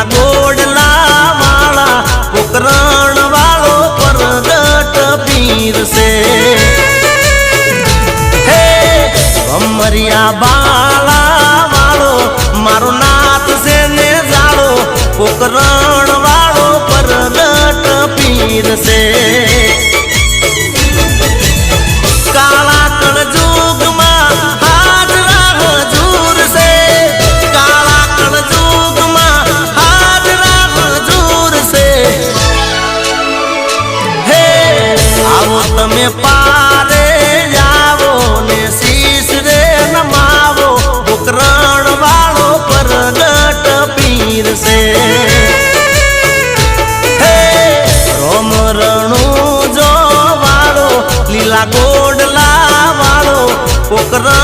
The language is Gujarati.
ના ગોડલા વાળા પોકરણ વાળો પરગટ પીરસે. હે અમરિયા બાળા વાળો મારો નાથ છે ને જાળો, પોકરણ વાળો પરગટ પીરસે. તમે પારે આવો ને શીશ રે નમાવો. ઉકરણ વાળો પરગટ પીર છે હે, રોમ રણુ જો વાળો, લીલા ગોડલા વાળો ઉકરણ